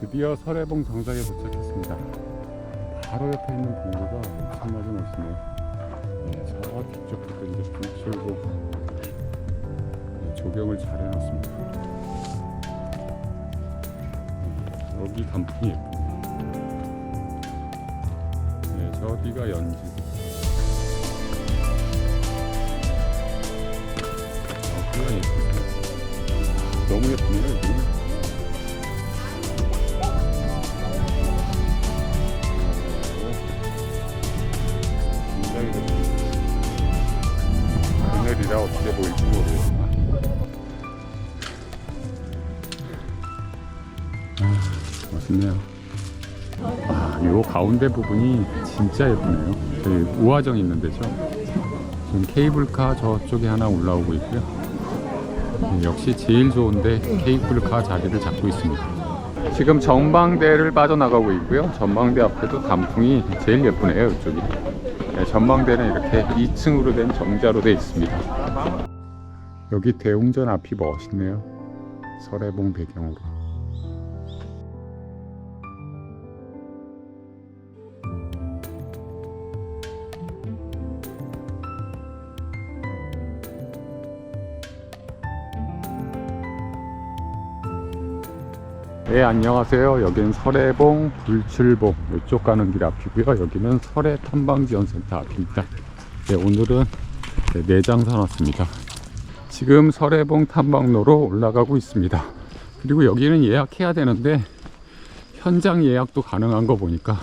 드디어 설해봉 정상에 도착했습니다. 바로 옆에 있는 봉우리가 엄청나게 멋있네요. 네, 저 뒤쪽부터 이제 불출고 네, 조경을 잘 해놨습니다. 네, 여기 단풍이 예쁘네요. 네, 저기가 연지고 여기가 예쁘네요. 너무 요 가운데 부분이 진짜 예쁘네요. 저기 우화정 있는 데죠. 지금 케이블카 저쪽에 하나 올라오고 있고요. 네, 역시 제일 좋은데 케이블카 자리를 잡고 있습니다. 지금 전망대를 빠져나가고 있고요. 전망대 앞에도 단풍이 제일 예쁘네요. 이쪽이. 네, 전망대는 이렇게 2층으로 된 정자로 되어 있습니다. 여기 대웅전 앞이 멋있네요. 설해봉 배경으로. 네, 안녕하세요. 여기는 설해봉 불출봉 이쪽 가는 길 앞이고요. 여기는 설해 탐방지원센터 앞입니다. 네, 오늘은 네, 내장산 왔습니다. 지금 설해봉 탐방로로 올라가고 있습니다. 그리고 여기는 예약해야 되는데 현장 예약도 가능한 거 보니까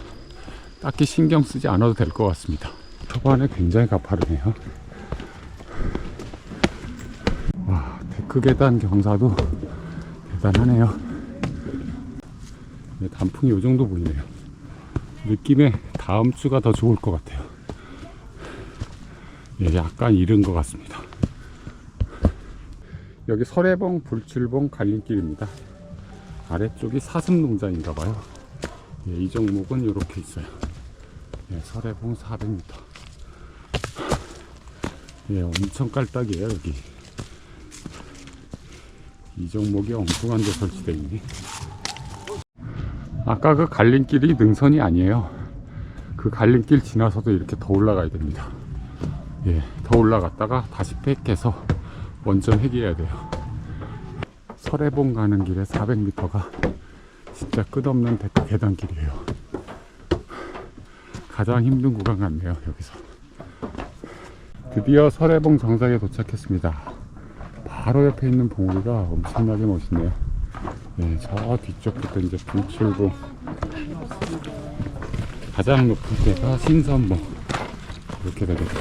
딱히 신경 쓰지 않아도 될 것 같습니다. 초반에 굉장히 가파르네요. 와, 데크 계단 경사도 대단하네요. 네, 단풍이 이 정도 보이네요. 느낌에 다음 주가 더 좋을 것 같아요. 예, 약간 이른 것 같습니다. 여기 설해봉 불출봉 갈림길입니다. 아래쪽이 사슴농장인가 봐요. 예, 이 종목은 이렇게 있어요. 예, 설해봉 400m. 예, 엄청 깔딱이에요, 여기. 이 종목이 엉뚱한 데 설치되어 있네. 아까 그 갈림길이 능선이 아니에요. 그 갈림길 지나서도 이렇게 더 올라가야 됩니다. 예, 더 올라갔다가 다시 팩해서 원점 회귀해야 돼요. 설해봉 가는 길에 400m가 진짜 끝없는 데크 계단길이에요. 가장 힘든 구간 같네요, 여기서. 드디어 설해봉 정상에 도착했습니다. 바로 옆에 있는 봉우리가 엄청나게 멋있네요. 네, 저 뒤쪽부터 이제 불출구 가장 높은 데가 신선봉 이렇게 되겠죠.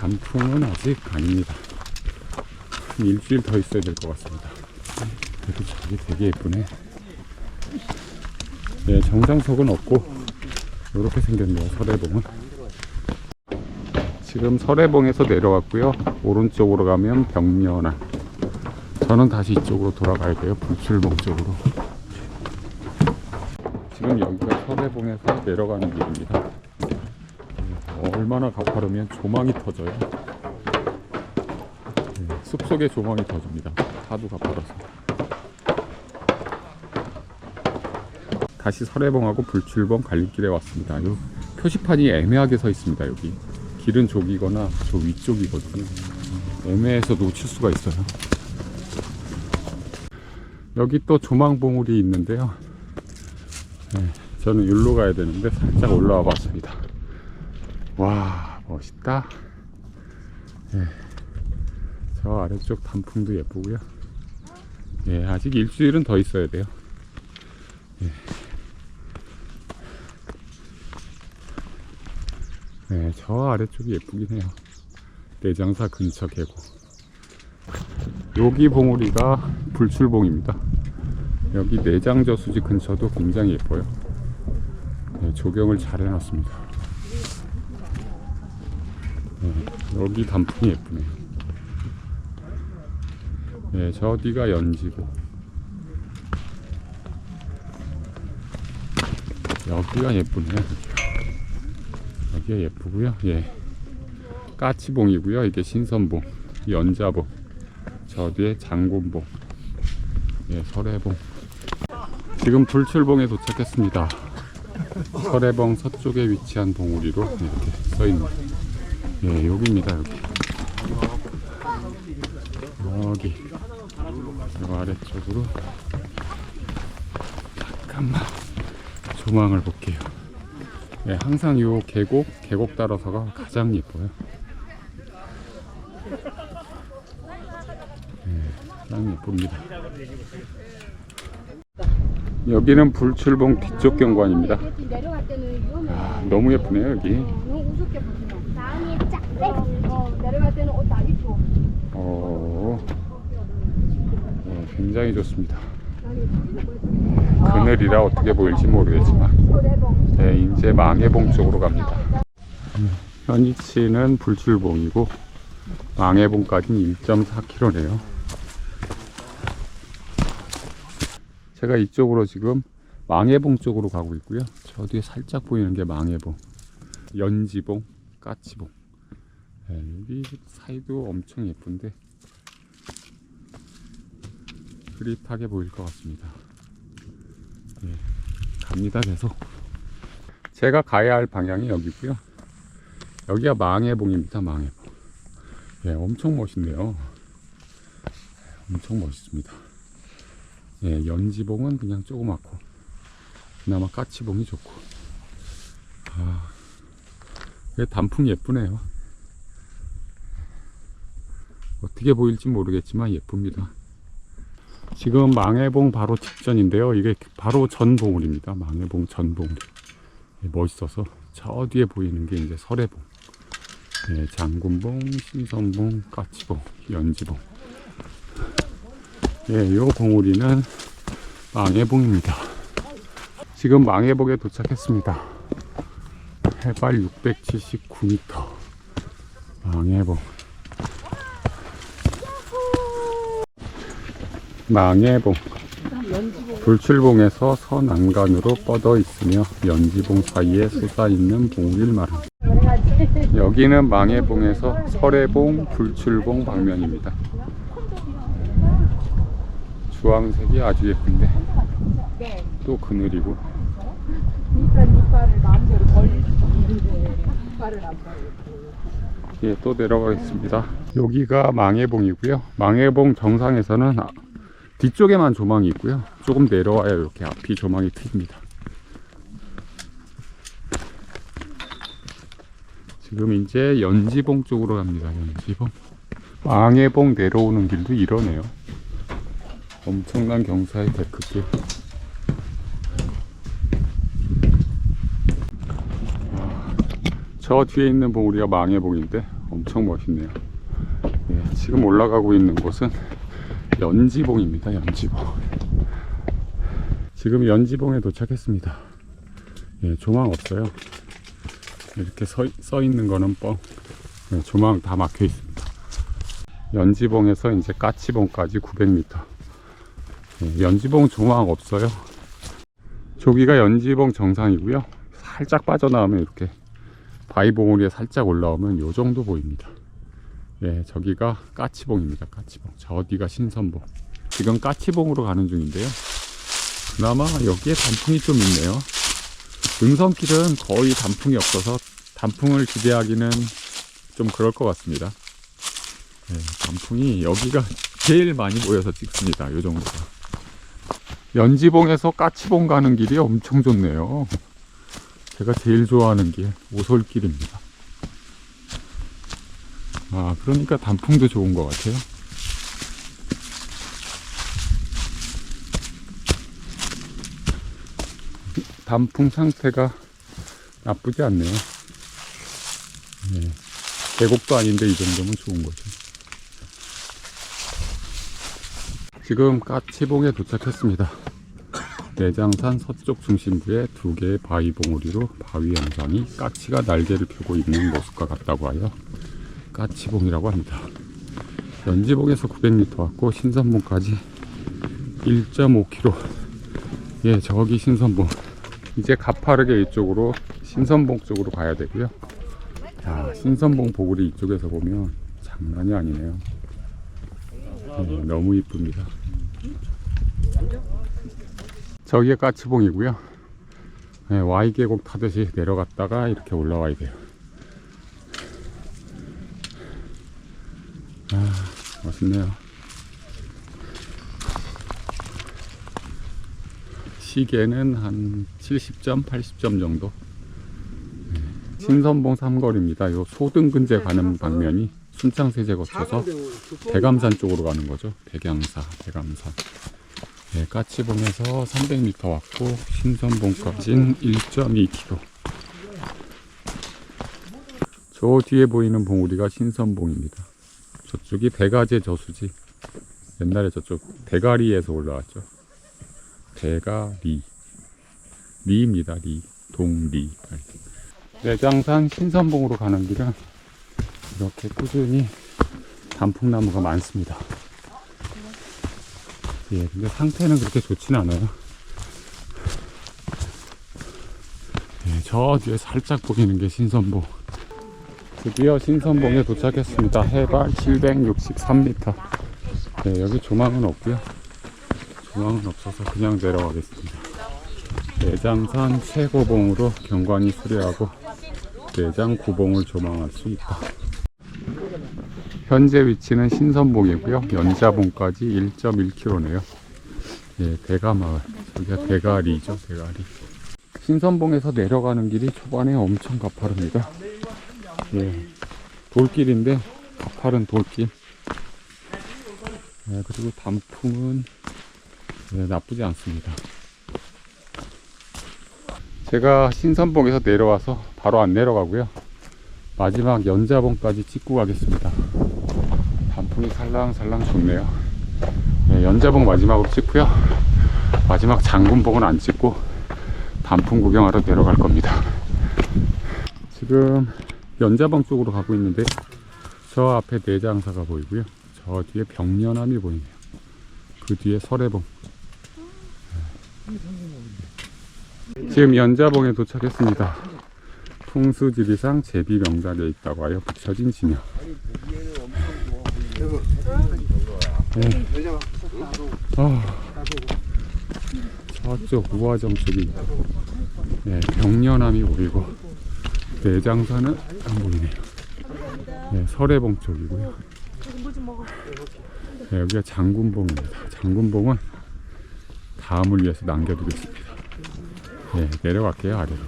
단풍은 아직 아닙니다. 한 일주일 더 있어야 될 것 같습니다. 그래도 저기 되게 예쁘네. 네, 정상석은 없고 이렇게 생겼네요 설해봉은. 지금 설해봉에서 내려왔고요. 오른쪽으로 가면 병면안. 저는 다시 이쪽으로 돌아가야 돼요 불출봉 쪽으로. 지금 여기가 설해봉에서 내려가는 길입니다. 네, 얼마나 가파르면 조망이 터져요. 네, 숲속에 조망이 터집니다. 하도 가파라서 다시 설해봉하고 불출봉 갈림길에 왔습니다. 요 표시판이 애매하게 서 있습니다. 여기 길은 저기거나 저 위쪽이거든요. 애매해서 놓칠 수가 있어요. 여기 또 조망봉우리 있는데요. 네, 저는 여기로 가야 되는데 살짝 올라와 봤습니다. 와 멋있다. 네, 저 아래쪽 단풍도 예쁘고요. 예, 아직 일주일은 더 있어야 돼요. 네, 저 아래쪽이 예쁘긴 해요. 내장사 근처 계곡. 여기 봉우리가 불출봉입니다. 여기 내장저수지 근처도 굉장히 예뻐요. 네, 조경을 잘 해놨습니다. 네, 여기 단풍이 예쁘네요. 네, 저 뒤가 연지고. 여기가 예쁘네요. 이게 예쁘고요. 예. 까치봉이고요. 이게 신선봉, 연자봉, 저 뒤에 장군봉, 예, 설해봉. 지금 불출봉에 도착했습니다. 설해봉 서쪽에 위치한 봉우리로 이렇게 써 있는. 예, 여기입니다. 여기. 여기. 요 아래쪽으로 잠깐만 조망을 볼게요. 예, 항상 요 계곡, 계곡 따라서가 가장 예뻐요. 예, 참 예쁩니다. 여기는 불출봉 뒤쪽 경관입니다. 아, 너무 예쁘네요, 여기. 어, 예, 굉장히 좋습니다. 그늘이라 어떻게 보일지 모르겠지만. 예, 이제 망해봉 쪽으로 갑니다. 현위치는 불출봉이고, 망해봉까지는 1.4km네요. 제가 이쪽으로 지금 망해봉 쪽으로 가고 있고요. 저 뒤에 살짝 보이는 게 망해봉, 연지봉, 까치봉. 예, 여기 사이도 엄청 예쁜데 흐릿하게 보일 것 같습니다. 예, 갑니다 계속. 제가 가야 할 방향이 여기고요. 여기가 망해봉입니다. 망해봉. 예, 엄청 멋있네요. 엄청 멋있습니다. 예, 연지봉은 그냥 조그맣고 그나마 까치봉이 좋고 아, 예, 단풍 예쁘네요. 어떻게 보일지 모르겠지만 예쁩니다. 지금 망해봉 바로 직전인데요. 이게 바로 전봉우리입니다. 망해봉 전봉우리. 예, 멋있어서 저 뒤에 보이는 게 이제 설해봉. 예, 장군봉, 신선봉, 까치봉, 연지봉. 예, 요 봉우리는 망해봉입니다. 지금 망해봉에 도착했습니다. 해발 679m. 망해봉. 망해봉. 불출봉에서 서남간으로 뻗어 있으며 연지봉 사이에 솟아있는 말합니다. 여기는 망해봉에서 설해봉, 불출봉 방면입니다. 주황색이 아주 예쁜데 또 그늘이고. 예, 또 내려가겠습니다. 여기가 망해봉이고요. 망해봉 정상에서는 아- 뒤쪽에만 조망이 있고요. 조금 내려와야 이렇게 앞이 조망이 트입니다. 지금 이제 연지봉 쪽으로 갑니다. 연지봉. 망해봉 내려오는 길도 이러네요. 엄청난 경사의 데크길. 저 뒤에 있는 봉우리가 망해봉인데 엄청 멋있네요. 예, 지금 올라가고 있는 곳은 연지봉입니다. 연지봉. 지금 연지봉에 도착했습니다. 예, 조망 없어요. 이렇게 서, 써 있는 거는 뻥. 예, 조망 다 막혀 있습니다. 연지봉에서 이제 까치봉까지 900m. 예, 연지봉 조망 없어요. 저기가 연지봉 정상이고요. 살짝 빠져나오면 이렇게 바위 봉우리에 살짝 올라오면 요 정도 보입니다. 예, 저기가 까치봉입니다. 까치봉. 저 어디가 신선봉. 지금 까치봉으로 가는 중인데요. 그나마 여기에 단풍이 좀 있네요. 능선길은 거의 단풍이 없어서 단풍을 기대하기는 좀 그럴 것 같습니다. 예, 단풍이 여기가 제일 많이 모여서 찍습니다. 요 정도가. 연지봉에서 까치봉 가는 길이 엄청 좋네요. 제가 제일 좋아하는 길 오솔길입니다. 아 그러니까 단풍도 좋은 것 같아요. 단풍 상태가 나쁘지 않네요. 네. 계곡도 아닌데 이 정도면 좋은 거죠. 지금 까치봉에 도착했습니다. 내장산 서쪽 중심부에 두 개의 바위 봉우리로 바위 양상이 까치가 날개를 펴고 있는 모습과 같다고 하여 까치봉이라고 합니다. 연지봉에서 900m 왔고 신선봉까지 1.5km. 예, 저기 신선봉. 이제 가파르게 이쪽으로 신선봉 쪽으로 가야 되고요. 야, 신선봉 보글이 이쪽에서 보면 장난이 아니네요. 네, 너무 이쁩니다. 저기가 까치봉이고요. 네, Y 계곡 타듯이 내려갔다가 이렇게 올라와야 돼요. 아, 멋있네요. 시계는 한 70점, 80점 정도. 네, 신선봉 삼거리입니다. 요 소등 근제 가는 방면이 순창세제 거쳐서 대감산 쪽으로 가는 거죠. 백양사, 대감산. 네, 까치봉에서 300m 왔고 신선봉까지는 1.2km. 저 뒤에 보이는 봉우리가 신선봉입니다. 저쪽이 대가제 저수지. 옛날에 저쪽 대가리에서 올라왔죠. 대가리. 리입니다. 리. 동리. 내장산 신선봉으로 가는 길은 이렇게 꾸준히 단풍나무가 많습니다. 예, 근데 상태는 그렇게 좋지는 않아요. 예, 저 뒤에 살짝 보이는 게 신선봉. 드디어 신선봉에 도착했습니다. 해발 763m. 네, 여기 조망은 없고요. 조망은 없어서 그냥 내려가겠습니다. 내장산 최고봉으로 경관이 수려하고 내장 구봉을 조망할 수 있다. 현재 위치는 신선봉이고요. 연자봉까지 1.1km네요. 예, 대가마을. 여기가 대가리죠, 대가리. 신선봉에서 내려가는 길이 초반에 엄청 가파릅니다. 예, 돌길인데 가파른 돌길. 예, 그리고 단풍은 예, 나쁘지 않습니다. 제가 신선봉에서 내려와서 바로 안 내려가고요. 마지막 연자봉까지 찍고 가겠습니다. 단풍이 살랑살랑 좋네요. 예, 연자봉 마지막으로 찍고요. 마지막 장군봉은 안 찍고 단풍 구경하러 내려갈 겁니다. 지금 연자봉 쪽으로 가고 있는데 저 앞에 내장사가 보이고요. 저 뒤에 벽련암이 보이네요. 그 뒤에 설해봉. 지금 연자봉에 도착했습니다. 풍수지리상 제비 명단에 있다고 하여 붙여진 지명. 네. 아, 저쪽 우화정 쪽이 네, 벽련암이 보이고 내장산은 안 보이네요. 네, 설해봉 쪽이고요. 네, 여기가 장군봉입니다. 장군봉은 다음을 위해서 남겨두겠습니다. 네, 내려갈게요 아래로.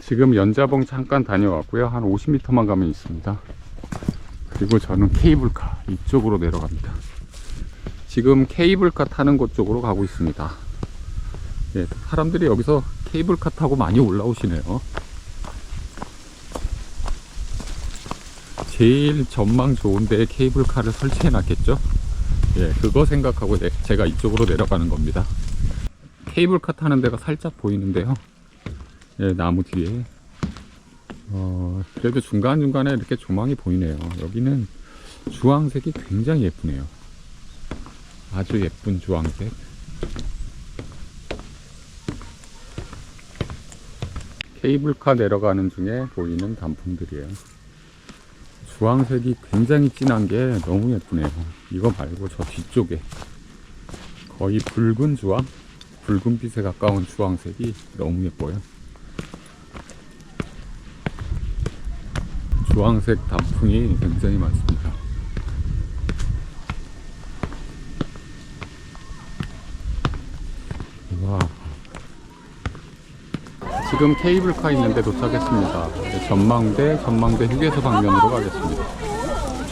지금 연자봉 잠깐 다녀왔고요. 한 50m만 가면 있습니다. 그리고 저는 케이블카 이쪽으로 내려갑니다. 지금 케이블카 타는 곳 쪽으로 가고 있습니다. 예, 사람들이 여기서 케이블카 타고 많이 올라오시네요. 제일 전망 좋은 데에 케이블카를 설치해 놨겠죠? 예, 그거 생각하고 네, 제가 이쪽으로 내려가는 겁니다. 케이블카 타는 데가 살짝 보이는데요. 예, 나무 뒤에. 어, 그래도 중간중간에 이렇게 조망이 보이네요. 여기는 주황색이 굉장히 예쁘네요. 아주 예쁜 주황색. 케이블카 내려가는 중에 보이는 단풍들이에요. 주황색이 굉장히 진한 게 너무 예쁘네요. 이거 말고 저 뒤쪽에 거의 붉은 주황? 붉은빛에 가까운 주황색이 너무 예뻐요. 주황색 단풍이 굉장히 많습니다. 와. 지금 케이블카 있는데 도착했습니다. 네, 전망대, 전망대 휴게소 방면으로 가겠습니다.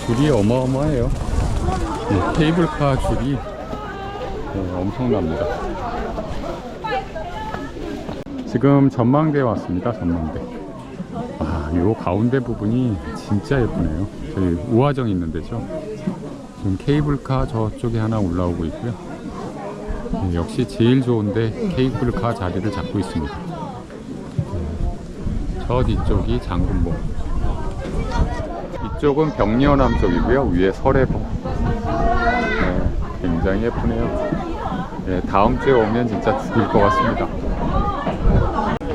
줄이 어마어마해요. 네, 케이블카 줄이 네, 엄청납니다. 지금 전망대에 왔습니다. 전망대. 아, 요 가운데 부분이 진짜 예쁘네요. 저희 우화정 있는 데죠. 지금 케이블카 저쪽에 하나 올라오고 있고요. 네, 역시 제일 좋은데 케이블카 자리를 잡고 있습니다. 네, 저 뒤쪽이 장군봉. 이쪽은 벽리원암 쪽이고요. 위에 설해봉. 네, 굉장히 예쁘네요. 네, 다음 주에 오면 진짜 죽을 것 같습니다.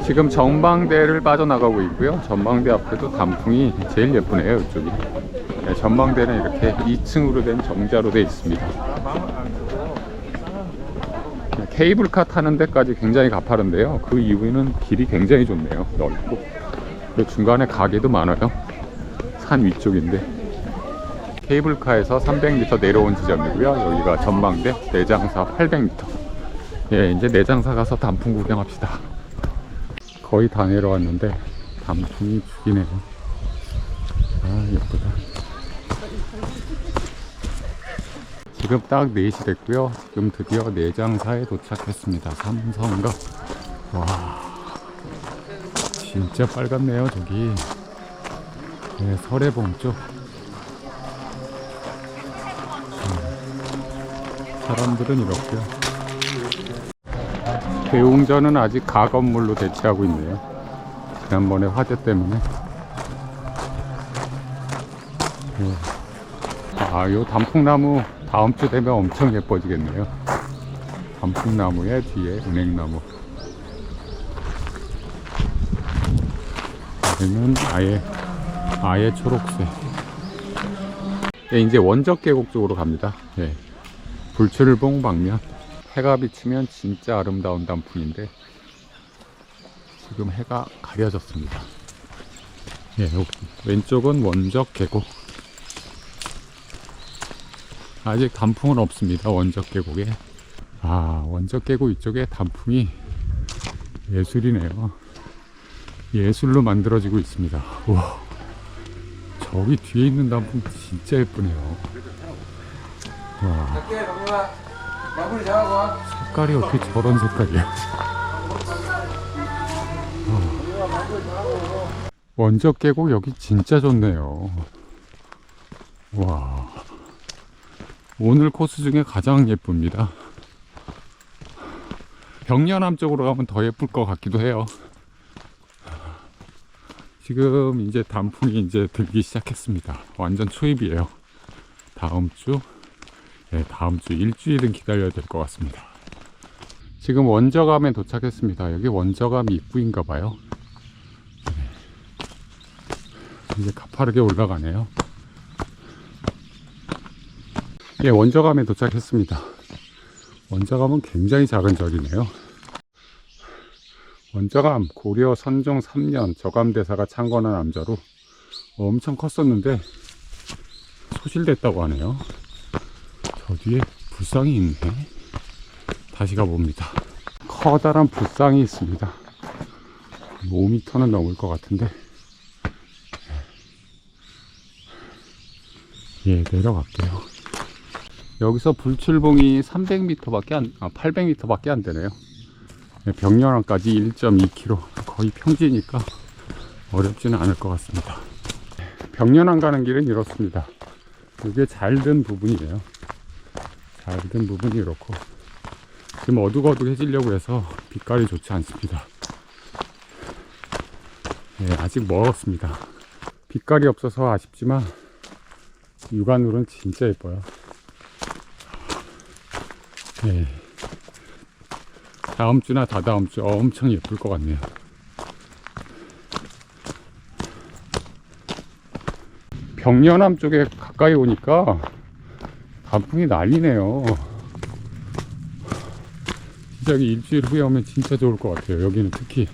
지금 전망대를 빠져나가고 있고요. 전망대 앞에도 단풍이 제일 예쁘네요. 이쪽이. 네, 전망대는 이렇게 2층으로 된 정자로 되어 있습니다. 네, 케이블카 타는 데까지 굉장히 가파른데요. 그 이유는 길이 굉장히 좋네요. 넓고. 중간에 가게도 많아요. 산 위쪽인데. 케이블카에서 300m 내려온 지점이고요. 여기가 전망대 내장사 800m. 예, 이제 내장사 가서 단풍 구경합시다. 거의 다 내려왔는데 단풍이 죽이네요. 아, 예쁘다. 지금 딱 4시 됐고요. 지금 드디어 내장사에 도착했습니다. 삼성가. 와, 진짜 빨갛네요, 저기. 네, 설해봉 쪽. 사람들은 이렇고요. 대웅전은 아직 가건물로 대체하고 있네요. 지난번에 화재 때문에. 네. 아, 요 단풍나무 다음 주 되면 엄청 예뻐지겠네요. 단풍나무에 뒤에 은행나무. 여기는 아예, 아예 초록색. 예, 이제 원적 계곡 쪽으로 갑니다. 예. 불출봉 방면 해가 비치면 진짜 아름다운 단풍인데 지금 해가 가려졌습니다. 예, 여기 왼쪽은 원적 계곡. 아직 단풍은 없습니다. 원적 계곡에. 아, 원적 계곡 이쪽에 단풍이 예술이네요. 예술로 만들어지고 있습니다. 우와. 저기 뒤에 있는 단풍 진짜 예쁘네요. 와. 색깔이 어떻게 저런 색깔이야? 어. 원적 계곡 여기 진짜 좋네요. 와. 오늘 코스 중에 가장 예쁩니다. 병련암 쪽으로 가면 더 예쁠 것 같기도 해요. 지금 이제 단풍이 이제 들기 시작했습니다. 완전 초입이에요. 다음 주 네, 다음 주 일주일은 기다려야 될 것 같습니다. 지금 원저감에 도착했습니다. 여기 원저감 입구인가 봐요. 네. 이제 가파르게 올라가네요. 예, 원저감에 도착했습니다. 원저감은 굉장히 작은 절이네요. 원저감 고려 선종 3년 저감대사가 창건한 암자로 엄청 컸었는데 소실됐다고 하네요. 저 뒤에 불상이 있네. 다시 가봅니다. 커다란 불상이 있습니다. 5m는 넘을 것 같은데. 예, 내려갈게요. 여기서 불출봉이 300m밖에 안, 아, 800m밖에 안 되네요. 예, 병렬항까지 1.2km. 거의 평지니까 어렵지는 않을 것 같습니다. 병렬항 가는 길은 이렇습니다. 이게 잘 든 부분이에요. 잘 든 부분이 이렇고 지금 어둑어둑해지려고 해서 빛깔이 좋지 않습니다. 예, 아직 멀었습니다. 빛깔이 없어서 아쉽지만 육안으로는 진짜 예뻐요. 예. 다음 주나 다다음 주 엄청 예쁠 것 같네요. 병련암 쪽에 가까이 오니까 단풍이 난리네요. 진짜 일주일 후에 오면 진짜 좋을 것 같아요. 여기는 특히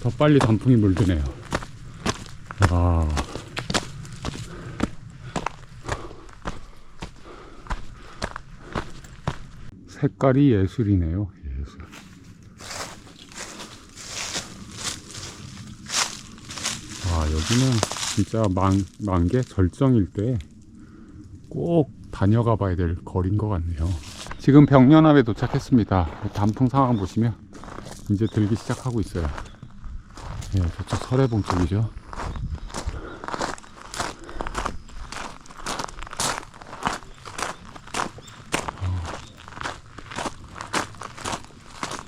더 빨리 단풍이 물드네요. 아. 색깔이 예술이네요. 예술. 아, 여기는 진짜 만, 만개 절정일 때 꼭 다녀가 봐야 될 거리인 것 같네요. 지금 병련암에 도착했습니다. 단풍 상황 보시면 이제 들기 시작하고 있어요. 예, 저쪽 설해봉 쪽이죠.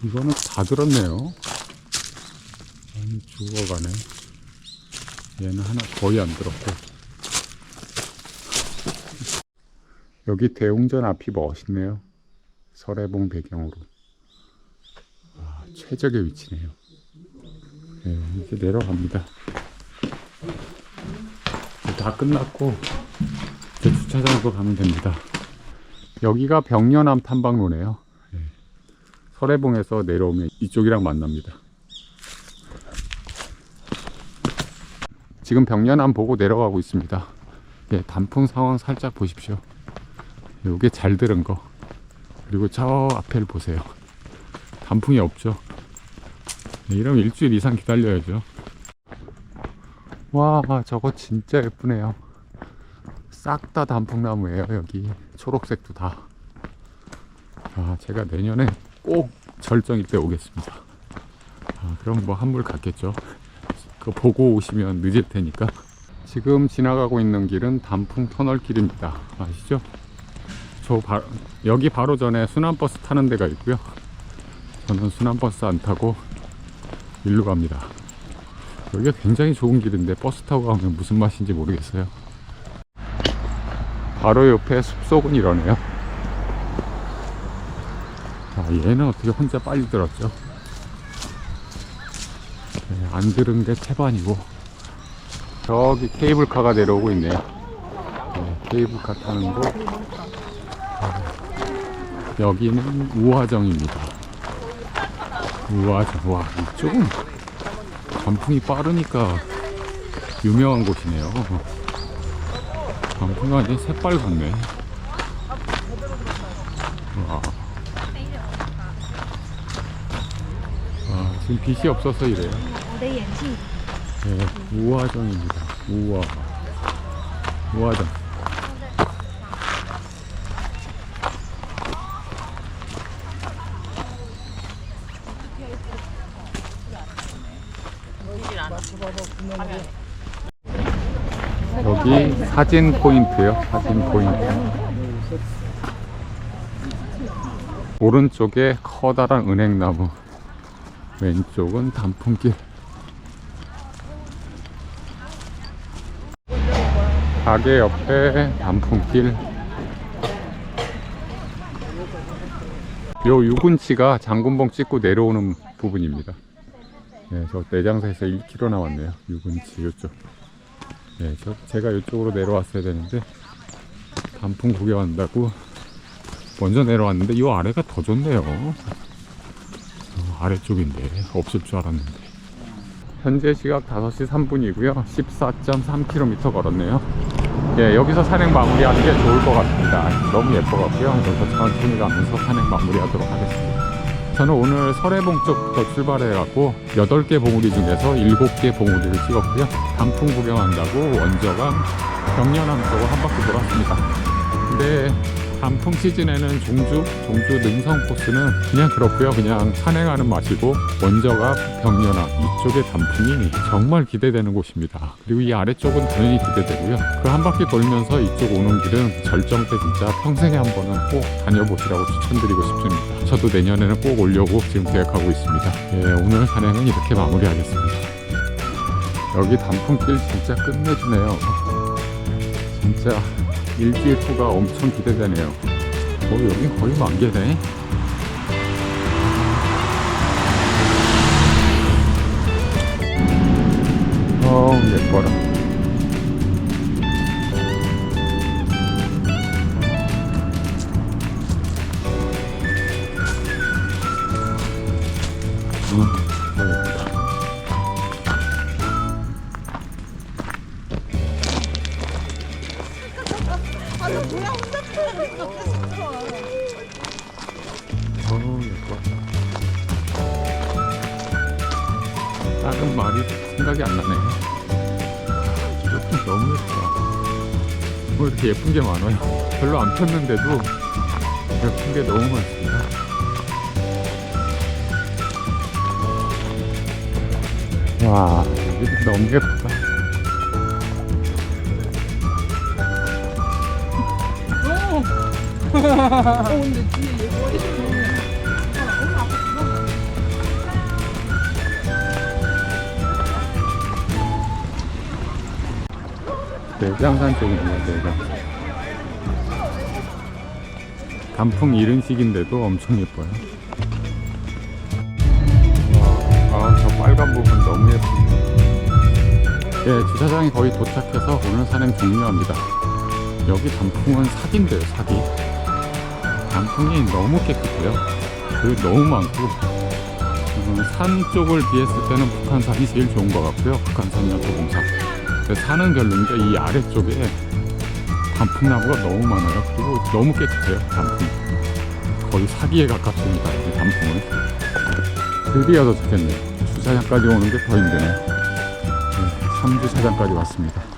이거는 다 들었네요. 많이 죽어가네. 얘는 하나 거의 안 들었고. 여기 대웅전 앞이 멋있네요. 설해봉 배경으로. 아, 최적의 위치네요. 네, 이제 내려갑니다. 다 끝났고 이제 주차장으로 가면 됩니다. 여기가 병려남 탐방로네요. 네. 설해봉에서 내려오면 이쪽이랑 만납니다. 지금 병려남 보고 내려가고 있습니다. 예, 단풍 상황 살짝 보십시오. 요게 잘 들은 거. 그리고 저 앞에를 보세요. 단풍이 없죠. 네, 이러면 일주일 이상 기다려야죠. 와, 저거 진짜 예쁘네요. 싹 다 단풍나무예요, 여기. 초록색도 다. 아, 제가 내년에 꼭 절정일 때 오겠습니다. 아, 그럼 뭐 한물 갔겠죠. 그거 보고 오시면 늦을 테니까. 지금 지나가고 있는 길은 단풍 터널 길입니다. 아시죠? 저 바, 여기 바로 전에 순환버스 타는 데가 있고요. 저는 순환버스 안 타고 일로 갑니다. 여기가 굉장히 좋은 길인데 버스 타고 가면 무슨 맛인지 모르겠어요. 바로 옆에 숲속은 이러네요. 아, 얘는 어떻게 혼자 빨리 들었죠? 네, 안 들은 게 태반이고 저기 케이블카가 내려오고 있네요. 네, 케이블카 타는 곳. 여기는 우화정입니다. 우화정. 와, 이쪽은 단풍이 빠르니까 유명한 곳이네요. 단풍이 완전 새빨갛네. 와. 와, 지금 빛이 없어서 이래요. 我的眼镜。 네, 우화정입니다. 우화. 우화정. 여기 사진 포인트요. 사진 포인트. 오른쪽에 커다란 은행나무, 왼쪽은 단풍길. 가게 옆에 단풍길. 요 유군치가 장군봉 찍고 내려오는 부분입니다. 네, 저 내장사에서 1km 남았네요. 유군치 요쪽. 네, 저 제가 이쪽으로 내려왔어야 되는데 단풍 구경한다고 먼저 내려왔는데 이 아래가 더 좋네요. 어, 아래쪽인데 없을 줄 알았는데. 현재 시각 5시 3분이고요. 14.3km 걸었네요. 예, 여기서 산행 마무리하는 게 좋을 것 같습니다. 너무 예뻐갖고요. 여기서 천천히 가면서 산행 마무리하도록 하겠습니다. 저는 오늘 설해봉 쪽부터 출발해갖고 8개 봉우리 중에서 7개 봉우리를 찍었고요. 단풍 구경한다고 원저강 경련함 쪽을 한 바퀴 돌았습니다. 근데 단풍 시즌에는 종주, 종주 능성 코스는 그냥 그렇고요. 그냥 산행하는 맛이고 원저가 병련함 이쪽의 단풍이 정말 기대되는 곳입니다. 그리고 이 아래쪽은 당연히 기대되고요. 그 한 바퀴 돌면서 이쪽 오는 길은 절정 때 진짜 평생에 한 번은 꼭 다녀보시라고 추천드리고 싶습니다. 저도 내년에는 꼭 오려고 지금 계획하고 있습니다. 예, 오늘 산행은 이렇게 마무리하겠습니다. 여기 단풍길 진짜 끝내주네요. 진짜 후가 엄청 기대되네요. 어, 여긴 거의 만개네. 어우, 예뻐라. 어우, 예뻐. 작은 말이 생각이 안 나네. 이렇게 너무 예쁘다. 뭐 이렇게 예쁜 게 많아요. 별로 안 폈는데도 예쁜 게 너무 많습니다. 와, 여기 너무 예쁘다. 좀 내장산 쪽이네요, 내장. 단풍 이른 시기인데도 엄청 예뻐요. 와, 아, 저 빨간 부분 너무 예뻐. 예, 주차장이 거의 도착해서 오늘 산행 종료합니다. 여기 단풍은 사기인데요, 사기. 단풍이 너무 깨끗해요. 그 너무 많고 음, 산 쪽을 비했을 때는 북한산이 제일 좋은 것 같고요. 북한산. 근데 산은 별로인데 이 아래쪽에 단풍나무가 너무 많아요. 그리고 너무 깨끗해요. 단풍. 거의 사기에 가깝습니다. 이 단풍은. 드디어 도착했네요. 주차장까지 오는 게더 힘드네요. 네, 3주차장까지 왔습니다.